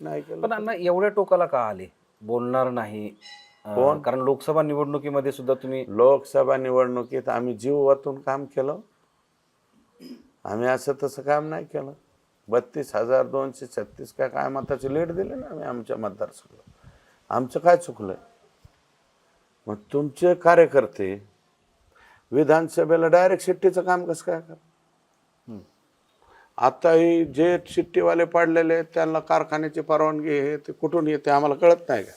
नाही केलं पण अण्णा एवढ्या टोकाला का आले? बोलणार नाही. अं, कोण? कारण लोकसभा निवडणुकीमध्ये सुद्धा तुम्ही लोकसभा निवडणुकीत आम्ही जीव वातून काम केलं. आम्ही असं तसं काम नाही केलं. बत्तीस हजार दोनशे छत्तीस काय काय मताची लीड दिली ना आम्ही आमच्या मतदारसंघात आमचं काय चुकलंय? मग तुमचे कार्यकर्ते विधानसभेला डायरेक्ट शिट्टीचं काम कसं काय कर आताही जे शिट्टीवाले पाडलेले आहेत, त्यांना कारखान्याची परवानगी हे ते कुठून येते आम्हाला कळत नाही का?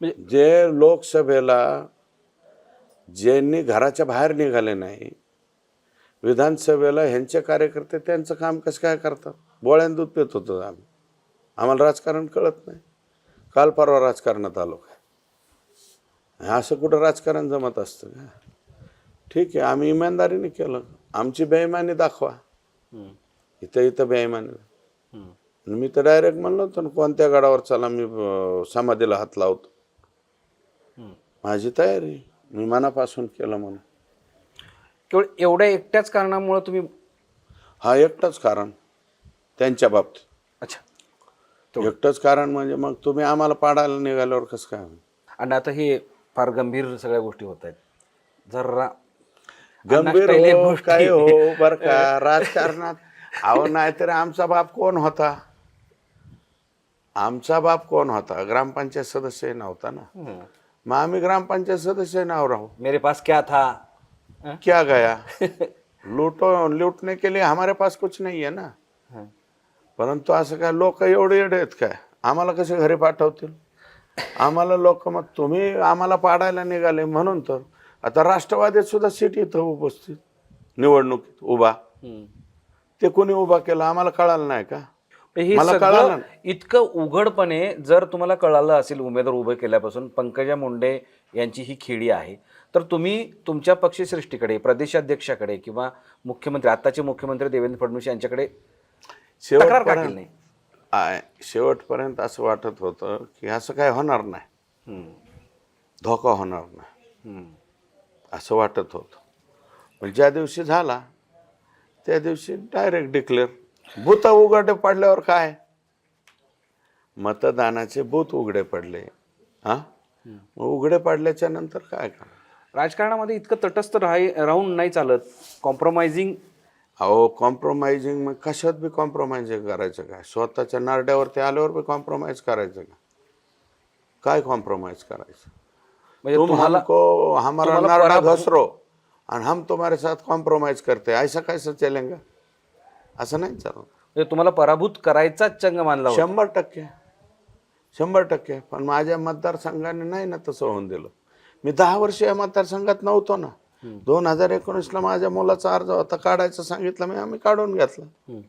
म्हणजे जे लोकसभेला ज्यांनी घराच्या बाहेर निघाले नाही विधानसभेला ह्यांचे कार्यकर्ते त्यांचं काम कसं काय करतात? बोळ्यान दूध पित होतो आम्ही. आम्हाला राजकारण कळत नाही. काल परवा राजकारणात आलो काय असं कुठं राजकारण जमत असतं का? ठीक आहे आम्ही इमानदारीने केलं. आमची बेईमानी दाखवा. इथं इथं बेईमानी हम्म. आणि मी तर डायरेक्ट म्हणलो होतो ना कोणत्या गडावर चला मी समाधीला हात लावतो. माझी तयारी मी मनापासून केलं म्हणून केवळ एवढ्या एकट्याच कारणामुळे तुम्ही हा एकटंच कारण त्यांच्या बाबतीत अच्छा एकटंच कारण म्हणजे मग तुम्ही आम्हाला पाडायला निघाल्यावर कसं काय? आणि आता हे फार गंभीर सगळ्या गोष्टी होत आहेत जरा गंभीर हो काय हो बर का राजकारणात. अहो नाहीतर आमचा बाप कोण होता? आमचा बाप कोण होता? ग्रामपंचायत सदस्य नव्हता ना. मग आम्ही ग्रामपंचायत सदस्य नाव राहू. मेरे पास क्या था? क्या गया? लूटो लूटने के लिए हमारे पास कुछ नहीं है ना. परंतु असं काय लोक एवढे एवढे आहेत काय? आम्हाला कसे घरी पाठवतील? आम्हाला लोक मग तुम्ही आम्हाला पाडायला निघाले म्हणून तर. आता राष्ट्रवादीत सुद्धा सीट इथं उपस्थित निवडणुकीत उभा. ते कोणी उभा केलं आम्हाला कळालं नाही का हे मला कळालं. इतकं उघडपणे जर तुम्हाला कळालं असेल उमेदवार उभे केल्यापासून पंकजा मुंडे यांची ही खेळी आहे तर तुम्ही तुमच्या पक्षश्रेष्ठीकडे प्रदेशाध्यक्षाकडे किंवा मुख्यमंत्री आताचे मुख्यमंत्री देवेंद्र फडणवीस यांच्याकडे तक्रार का केली शेवटपर्यंत नाही आय- शेवटपर्यंत असं वाटत होतं की असं काय होणार नाही हम्म. धोका होणार नाही हम्म. असं वाटत होतं. पण ज्या दिवशी झाला त्या दिवशी डायरेक्ट डिक्लेअर भूत उघडे पडल्यावर काय? मतदानाचे बूथ उघडे पडले. हा? मग उघडे पडल्याच्या नंतर काय करणार? राजकारणामध्ये इतकं तटस्थ राही राहून नाही चालत. कॉम्प्रोमाइजिंग अहो कॉम्प्रोमाइजिंग मग कशात बी कॉम्प्रोमाइजिंग करायचं काय? स्वतःच्या नारड्यावरती आल्यावर बी कॉम्प्रोमाइज करायचं का? काय कॉम्प्रोमाइज करायचं? म्हणजे तुम तुम्हाला हमको हमारा तुम्हाला नारडा पराभव- घसरो आणि हम तुम्हारे साथ कॉम्प्रोमाइज करते ऐसा कैसा चलेगा? असं नाही चालत म्हणजे तुम्हाला पराभूत करायचाच चंग मानला होता. शंभर टक्के शंभर टक्के. पण माझ्या मतदारसंघाने नाही ना तसं होऊन दिलं. मी दहा वर्ष या मतदारसंघात नव्हतो ना. दोन हजार एकोणीसला माझ्या मुलाचा अर्ज होता. काढायचं सांगितलं मी आम्ही काढून घेतलं. हम्म.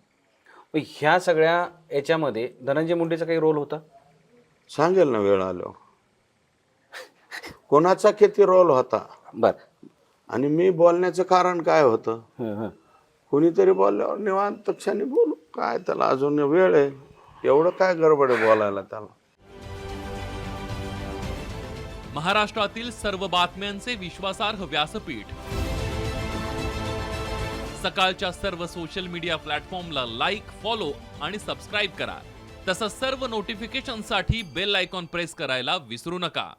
मग ह्या सगळ्या याच्यामध्ये धनंजय मुंडेचा काही रोल होता? सांगेल ना वेळ आलो कोणाचा किती रोल होता? बर. आणि मी बोलण्याचं कारण काय होतं. कोणीतरी बोलल्यावर निवांत क्षणी बोलू. काय त्याला अजून वेळ आहे? एवढं काय गडबड आहे बोलायला त्याला? महाराष्ट्रातील सर्व बातम्यांचे विश्वासार्ह व्यासपीठ. सकाळच्या सर्व सोशल मीडिया प्लॅटफॉर्मला लाईक फॉलो आणि सबस्क्राईब करा. तसंच सर्व नोटिफिकेशनसाठी बेल आयकॉन प्रेस करायला विसरू नका.